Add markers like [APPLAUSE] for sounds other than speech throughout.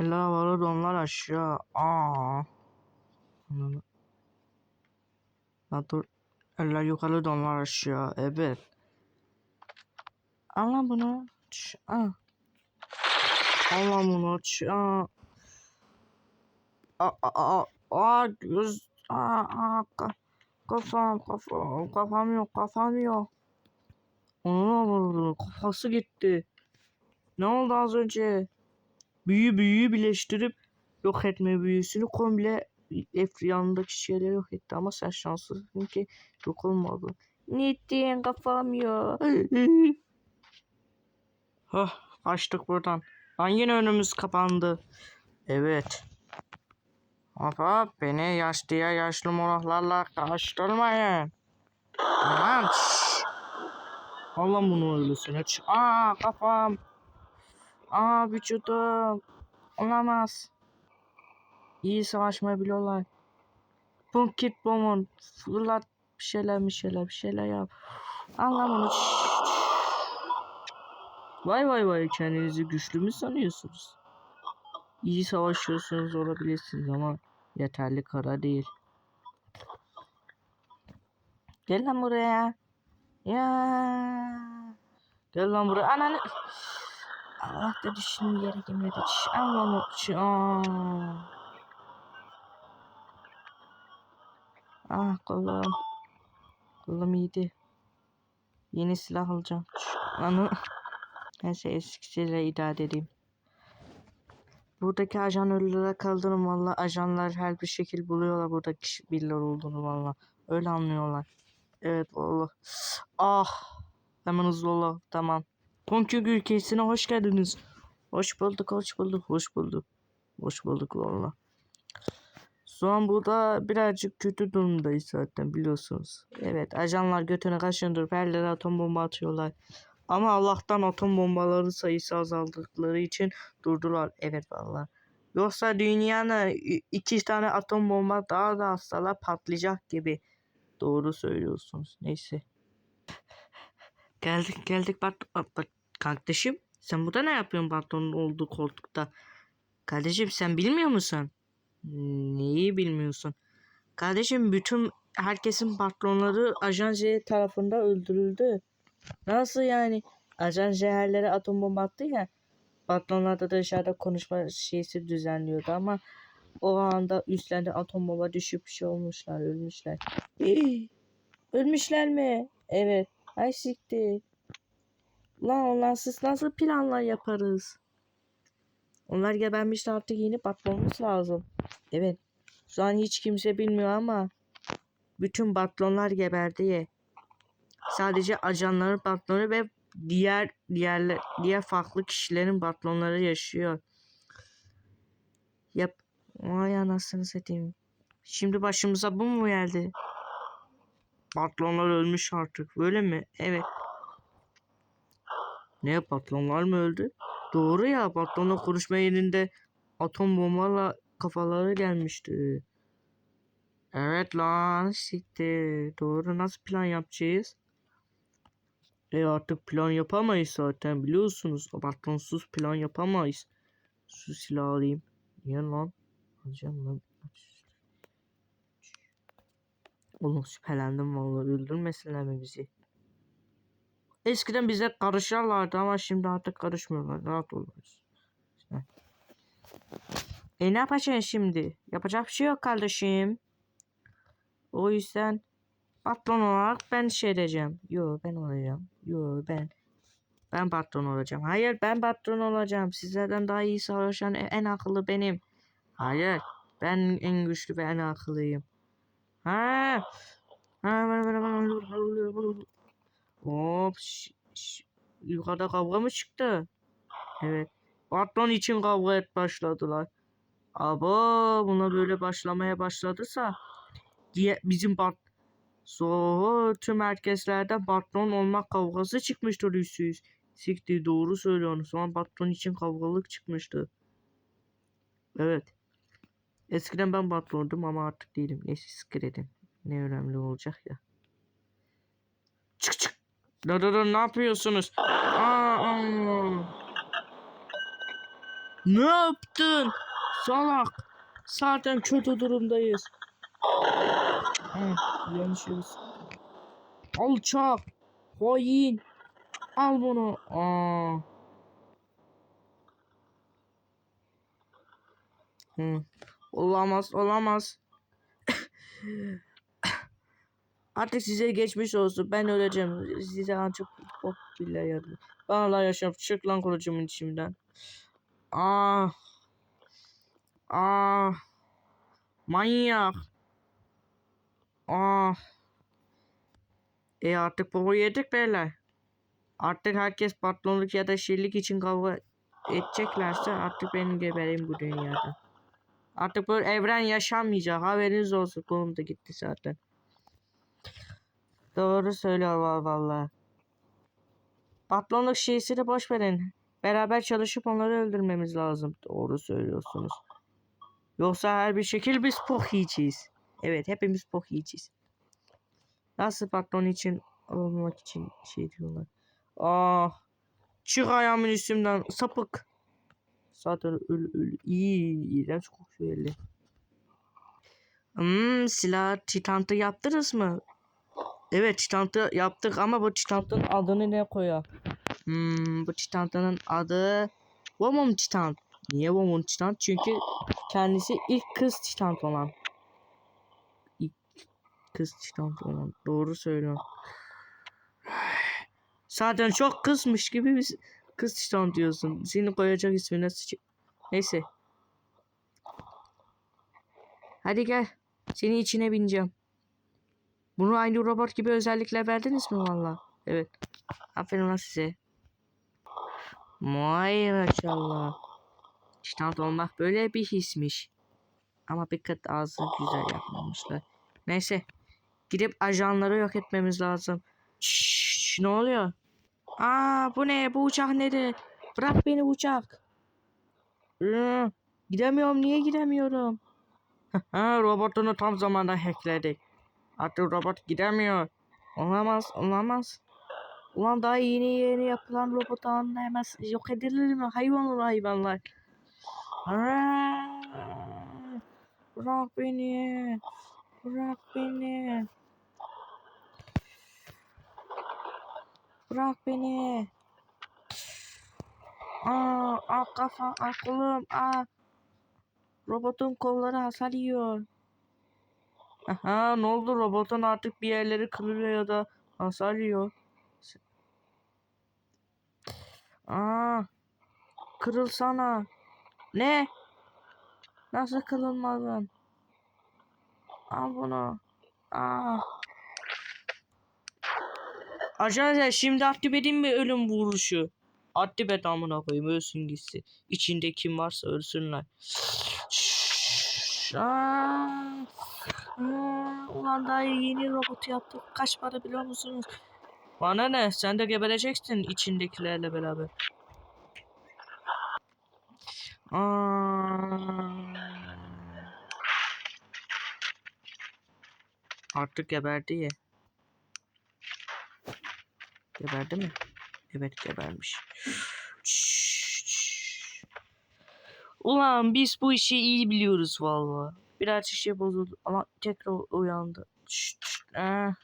Eller havalı donlar aşağı. Aa. Lan dur. Eller yukarı donlar aşağı. Evet. Al bunu. Ç, al. Bunu. Ç. Aa, aa, aa, göz. Aa, aa, ka- kafam, kafam, kafam yok, kafam yok. Ona vurdu. Kafası gitti. Ne oldu az önce? Büyü büyüyü birleştirip yok etme büyüsünü komple yanındaki şeyleri yok etti ama sen şanslısın ki yok olmadı. Ne ettin kafam yok. [LAUGHS] Hah kaçtık buradan. Lan yine önümüz kapandı. Evet. Hop beni yaşlıya yaşlı morahlarla karıştırmayın. Şşş. Allah'ım bunu öylesine. Aa kafam. Aa vücudum. Olamaz. İyi savaşmayı biliyorlar. Punk git bombon. Fırlat bir şeyler bir şeyler bir şeyler yap. Allah'ım onu. Vay vay vay kendinizi güçlü mü sanıyorsunuz? İyi savaşıyorsunuz olabilirsiniz ama yeterli kara değil. Gel lan buraya. Ya. Gel lan buraya. Ananı. Allah dedi şimdi yere Al onu. Şş, aa. Ah kolum. Kolum iyiydi. Yeni silah alacağım. Onu. Neyse eskisiyle idare edeyim. Buradaki ajan ölülere kaldırın valla. Ajanlar her bir şekil buluyorlar buradaki kişi- birileri olduğunu valla. Öyle anlıyorlar. Evet valla. Ah. Hemen hızlı ol. Tamam. Konkürg ülkesine hoş geldiniz. Hoş bulduk, hoş bulduk, hoş bulduk. Hoş bulduk valla. Şu an burada birazcık kötü durumdayız zaten biliyorsunuz. Evet ajanlar götünü kaşındırıp her yere atom bomba atıyorlar. Ama Allah'tan atom bombaları sayısı azaldıkları için durdular. Evet valla. Yoksa dünyanın iki tane atom bomba daha da hastalar patlayacak gibi. Doğru söylüyorsunuz. Neyse. Geldik geldik bak, bak. Kardeşim sen burada ne yapıyorsun patronun olduğu koltukta? Kardeşim sen bilmiyor musun? Neyi bilmiyorsun? Kardeşim bütün herkesin patronları Ajan J tarafında öldürüldü. Nasıl yani? Ajan J'lere atom bomba attı ya. Patronlar da dışarıda konuşma şeysi düzenliyordu ama o anda üstlerinde atom bomba düşüp bir şey olmuşlar, ölmüşler. [GASPS] Ölmüşler mi? Evet. Ay siktir. Lan onlarsız nasıl planlar yaparız? Onlar gebermişti artık yeni patlamamız lazım. Evet. Şu an hiç kimse bilmiyor ama bütün patlonlar geberdi ye. Sadece ajanların patlonu ve diğer diğer diğer farklı kişilerin patlonları yaşıyor. Yap. Vay anasını satayım. Şimdi başımıza bu mu geldi? Patronlar ölmüş artık. Öyle mi? Evet. Ne patronlar mı öldü? Doğru ya patronla konuşma yerinde atom bombayla kafaları gelmişti. Evet lan siktir. Doğru nasıl plan yapacağız? E artık plan yapamayız zaten biliyorsunuz. Patronsuz plan yapamayız. Şu silahı alayım. Niye lan? Alacağım lan. Oğlum şüphelendim vallahi öldürmesinler mi bizi? Eskiden bize karışırlardı ama şimdi artık karışmıyorlar. Rahat oluruz. E ne yapacaksın şimdi? Yapacak bir şey yok kardeşim. O yüzden patron olarak ben şey edeceğim. Yo ben olacağım. Yo ben. Ben patron olacağım. Hayır ben patron olacağım. Sizlerden daha iyi savaşan en akıllı benim. Hayır. Ben en güçlü ve en akıllıyım. Ha. Ha. Hop. Yukarıda kavga mı çıktı? Evet. Patron için kavga et başladılar. Aba buna böyle başlamaya başladıysa diye bizim pat so tüm herkeslerden patron olmak kavgası çıkmıştır yüzsüz. yüz. Siktir doğru söylüyorsun. Sonra patron için kavgalık çıkmıştı. Evet. Eskiden ben patrondum ama artık değilim. Neyse siktir edin. Ne önemli olacak ya. Dur dur dur, ne yapıyorsunuz? Aa, aa. Ne yaptın? Salak. Zaten kötü durumdayız. Hı, yanlışız. Alçak. Hain. Al bunu. Aa. Hı. Olamaz, olamaz. [LAUGHS] Artık size geçmiş olsun. Ben öleceğim. Size ancak bok bile yardım. Bana yaşam. Çık lan kılıcımın içimden. Ah. Ah. Manyak. Ah. E artık boku yedik beyler. Artık herkes patronluk ya da şirlik için kavga edeceklerse artık benim gebereyim bu dünyada. Artık bu evren yaşanmayacak. Haberiniz olsun. Kolum da gitti zaten. Doğru söylüyor va- vallahi. Patronluk şeysini boş verin. Beraber çalışıp onları öldürmemiz lazım. Doğru söylüyorsunuz. Yoksa her bir şekil biz pok yiyeceğiz. Evet hepimiz pok yiyeceğiz. Nasıl patron için olmak için şey diyorlar. Ah. Çık ayağımın üstümden sapık. Zaten öl öl iyi iğrenç kokuyor eli. Hmm, silah titantı yaptınız mı? Evet titantı yaptık ama bu titantın adını ne koyar? Hmm, bu titantının adı Woman Titant. Niye Woman Titant? Çünkü kendisi ilk kız titant olan. İlk kız titant olan. Doğru söylüyorsun. Zaten çok kızmış gibi biz kız titan diyorsun. Seni koyacak ismine sıç... Neyse. Hadi gel. Senin içine bineceğim. Bunu aynı robot gibi özellikler verdiniz mi valla? Evet. Aferin lan size. Vay maşallah. Titan olmak böyle bir hismiş. Ama bir kıt ağzı güzel yapmamışlar. Neyse. Gidip ajanları yok etmemiz lazım. Şşş, ne oluyor? Aa bu ne? Bu uçak nedir? Bırak beni uçak. Gidemiyorum. Niye gidemiyorum? [LAUGHS] robotunu tam zamanda hackledik. Artık robot gidemiyor. Olamaz, olamaz. Ulan daha yeni yeni yapılan robot hemen yok edilir mi? Hayvanlar hayvanlar. Aa, Bırak beni. Bırak beni. Bırak beni. Aa, aa kafa, aa aa. Robotun kolları hasar yiyor. Aha, ne oldu? Robotun artık bir yerleri kırılıyor ya da hasar yiyor. Aa, kırılsana. Ne? Nasıl kırılmadın? Al bunu. Aa. Arkadaşlar şimdi aktif edeyim mi ölüm vuruşu? Aktif et amına koyayım ölsün gitsin. İçinde kim varsa ölsünler. Aa. Ulan daha yeni robot yaptık. Kaç para biliyor musunuz? Bana ne? Sen de gebereceksin içindekilerle beraber. Aa. Artık geberdi ya. Geberdi mi? Evet gebermiş. Ulan biz bu işi iyi biliyoruz valla. Birazcık şey bozuldu ama tekrar uyandı. Ah,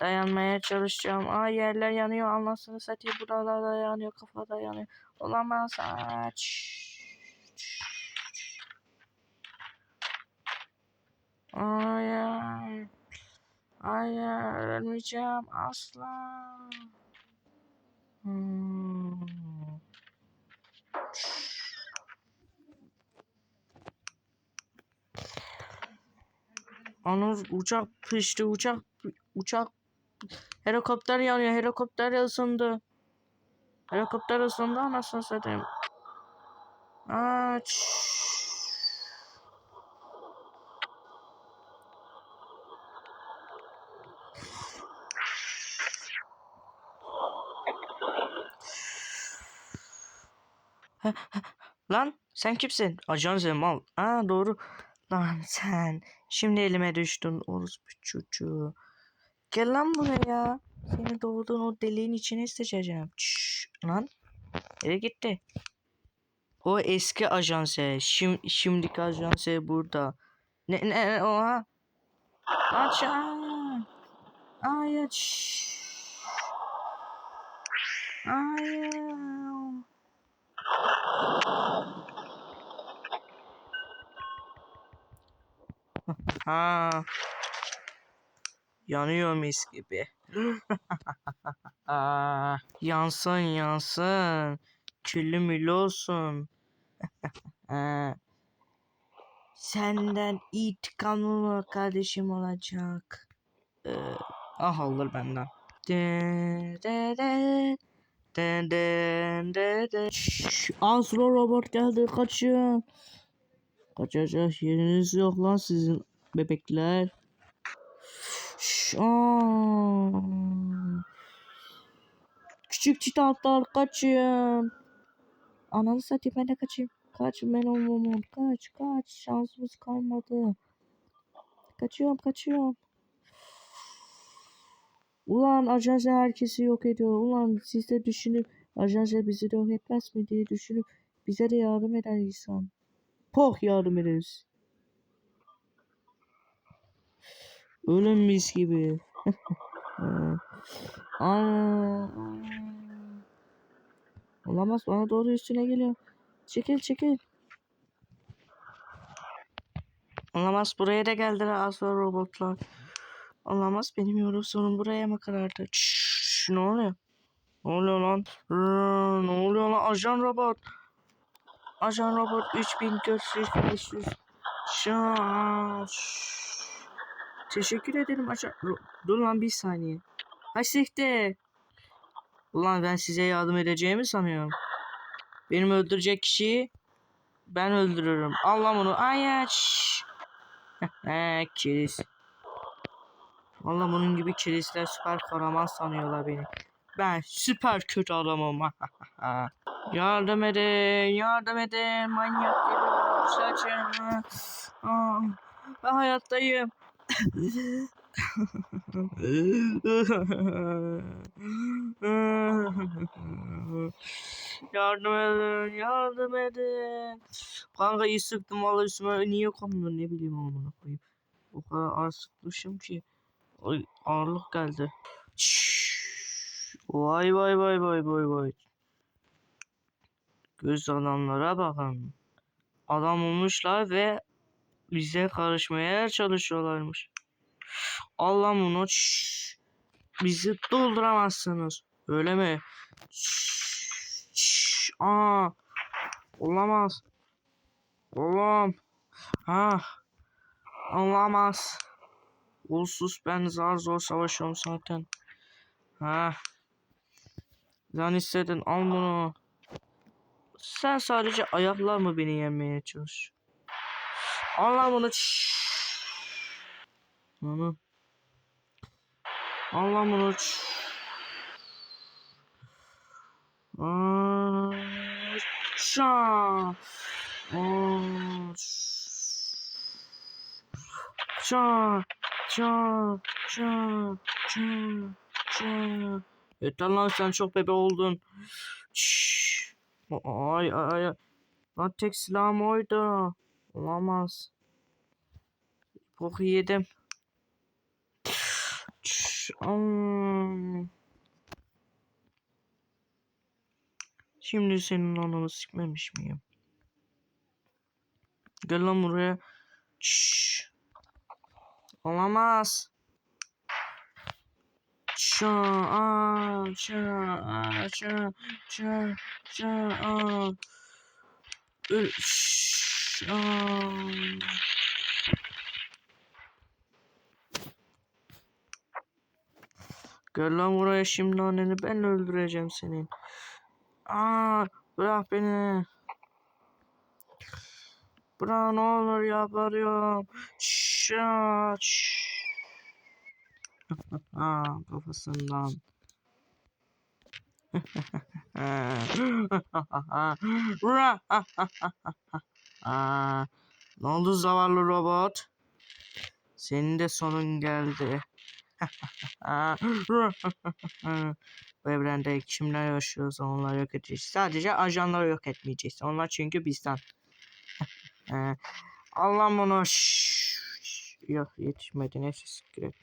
dayanmaya çalışacağım. Aa yerler yanıyor anlasını satayım. Buralar da yanıyor. Kafa da yanıyor. Olamaz. Aa, Hayır. Hayır ölmeyeceğim asla. Hmm. Anır uçak pişti uçak uçak helikopter yanıyor helikopter ısındı. Helikopter ısındı anasını satayım. Aç. Lan sen kimsin? Ajan Zemal. Aa doğru. Lan sen. Şimdi elime düştün orospu çocuğu. Gel lan buraya. Seni doğduğun o deliğin içine sıçacağım. Şşş, lan. Nereye gitti? O eski ajanse. Şim, şimdiki ajanse burada. Ne ne ne oha? Kaçın. Hayır. şşş. Hayır. Ha. Yanıyor mis gibi. Aa, [GASPS] yansın yansın. Küllü müllü olsun. [LAUGHS] Senden intikamlı kardeşim olacak. Ee, ah olur benden. Astro robot geldi kaçın. Kaçacak yeriniz yok lan sizin bebekler. Aa. Küçük çitatlar kaçın. Ananı satayım ben de kaçayım. Kaç ben olmamam. Kaç kaç şansımız kalmadı. Kaçıyorum kaçıyorum. Ulan ajansa herkesi yok ediyor. Ulan siz de düşünüp ajansa bizi de yok etmez mi diye düşünüp bize de yardım eder insan. Poh yardım ederiz. Ölüm mis gibi. [LAUGHS] Aa, Olamaz bana doğru üstüne geliyor. Çekil çekil. Olamaz buraya da geldiler asla robotlar. Olamaz benim yorum sonum buraya mı karardı? Şşş, ne oluyor? Ne oluyor lan? Rrr, ne oluyor lan? Ajan robot. Ajan robot 3400 500. Şaş. Teşekkür ederim. Ro- Dur lan bir saniye. Ha siktir. Ulan ben size yardım edeceğimi sanıyorum. Benim öldürecek kişiyi ben öldürürüm. Allah bunu. Ay. [LAUGHS] He kiriz. Valla bunun gibi kirizler süper kahraman sanıyorlar beni. Ben süper kötü adamım. [LAUGHS] yardım edin, yardım edin. Manyak geliyor. Saçım. Aa, ben hayattayım. [LAUGHS] yardım edin, yardım edin. Kanka iyi sıktım valla üstüme niye kondu ne bileyim amına koyayım. O kadar ağır sıkmışım ki. Ay, ağırlık geldi. Şşş. Vay vay vay vay vay vay. Göz adamlara bakın. Adam olmuşlar ve bize karışmaya çalışıyorlarmış. Allah bunu şşş. bizi dolduramazsınız. Öyle mi? Şşş. Şşş. Aa. Olamaz. Oğlum. Ha. Olamaz. Olsuz ben zar zor savaşıyorum zaten. Ha. Sen istedin al bunu. Sen sadece ayaklar mı beni yenmeye çalış? Bunu. Şşş. Aa, Şa. Ça, ça, ça, ça, ça. Yeter lan sen çok bebe oldun. Şşş. Ay ay ay. Lan tek silahım oydu. Olamaz. Boku yedim. Şimdi senin ananı sikmemiş miyim? Gel lan buraya. Olamaz. Ça, aa, ça, aa, ça, ça, aa. Öl, şşş, aa. Gel lan buraya şimdi anneni ben öldüreceğim senin. Aa, bırak beni. Bırak ne olur yalvarıyorum. Şşş. şşş. [LAUGHS] Aa, kafasından. [LAUGHS] [LAUGHS] Aa, ne oldu zavallı robot? Senin de sonun geldi. [LAUGHS] Bu evrende kimler yaşıyorsa onları yok edeceğiz. Sadece ajanları yok etmeyeceğiz. Onlar çünkü bizden. [LAUGHS] Ee, Allah bunu yok yetişmedi neyse siktir et.